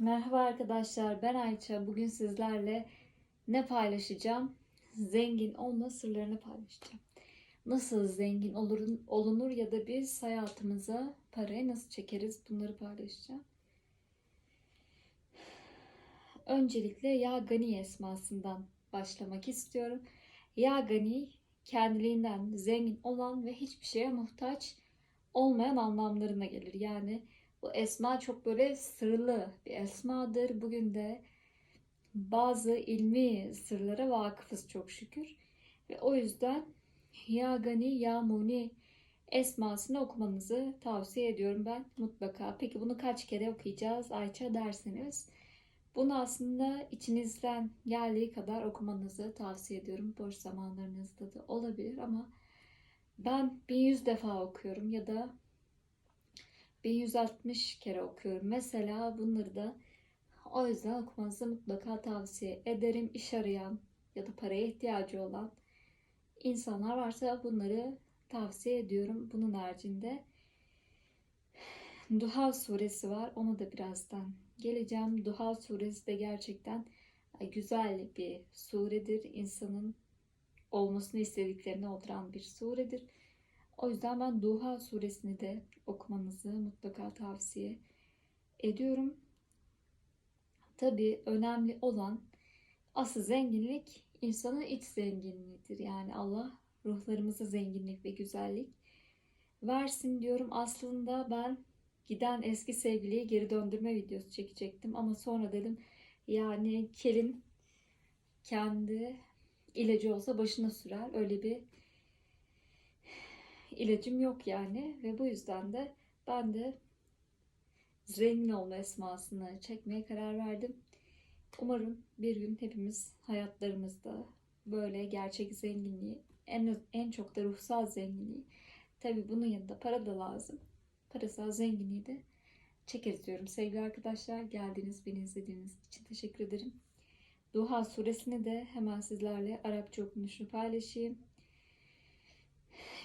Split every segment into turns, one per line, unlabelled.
Merhaba arkadaşlar, ben Ayça. Bugün sizlerle ne paylaşacağım? Zengin olma sırlarını paylaşacağım. Nasıl zengin olur, olunur ya da biz hayatımıza parayı nasıl çekeriz bunları paylaşacağım. Öncelikle Ya Gani esmasından başlamak istiyorum. Ya Gani kendiliğinden zengin olan ve hiçbir şeye muhtaç olmayan anlamlarına gelir. Yani bu esma çok böyle sırlı bir esmadır. Bugün de bazı ilmi sırlara vakıfız çok şükür. Ve o yüzden Ya Gani Ya Muni esmasını okumanızı tavsiye ediyorum ben mutlaka. Peki bunu kaç kere okuyacağız Ayça derseniz. Bunu aslında içinizden geldiği kadar okumanızı tavsiye ediyorum. Boş zamanlarınızda da olabilir ama ben 1100 defa okuyorum ya da 1160 kere okuyorum. Mesela bunları da o yüzden okumanızı mutlaka tavsiye ederim. İş arayan ya da paraya ihtiyacı olan insanlar varsa bunları tavsiye ediyorum. Bunun haricinde Duha suresi var. Onu da birazdan geleceğim. Duha suresi de gerçekten güzel bir suredir. İnsanın olmasını istediklerini oturan bir suredir. O yüzden ben Duha suresini de okumanızı mutlaka tavsiye ediyorum. Tabii önemli olan asıl zenginlik insanın iç zenginliğidir. Yani Allah ruhlarımıza zenginlik ve güzellik versin diyorum. Aslında ben giden eski sevgiliyi geri döndürme videosu çekecektim ama sonra dedim yani kelin kendi ilacı olsa başına sürer. Öyle bir ilacım yok yani ve bu yüzden de ben de zengin olma esmasını çekmeye karar verdim. Umarım bir gün hepimiz hayatlarımızda böyle gerçek zenginliği, en, en çok da ruhsal zenginliği, tabi bunun yanında para da lazım. Parasal zenginliği de çekeriz diyorum. Sevgili arkadaşlar geldiğiniz, beni izlediğiniz için teşekkür ederim. Duha suresini de hemen sizlerle Arapça okunuşunu paylaşayım.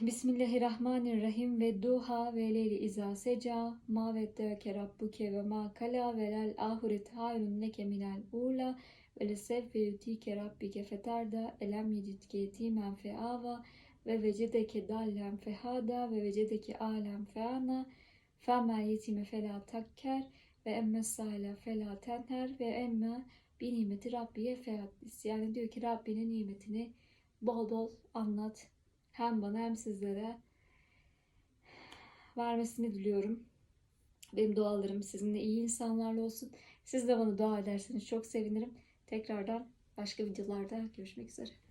Bismillahirrahmanirrahim ve duha ve leyli izâ seca ma veddeke rabbuke ve ma kala ve lel ahiret hayrun leke minel ula ve lesevfe yutike rabbike feterda elem yecidke yetimen fe ava ve vecedeke dallen fehada ve vecedeke alem feana fema yetime fela takker ve emme sahile fela tenher ve emme bir nimeti Rabbiye fehaddis. Yani diyor ki Rabbinin nimetini bol bol anlat hem bana hem sizlere vermesini diliyorum. Benim dualarım sizinle iyi insanlarla olsun. Siz de bana dua ederseniz çok sevinirim. Tekrardan başka videolarda görüşmek üzere.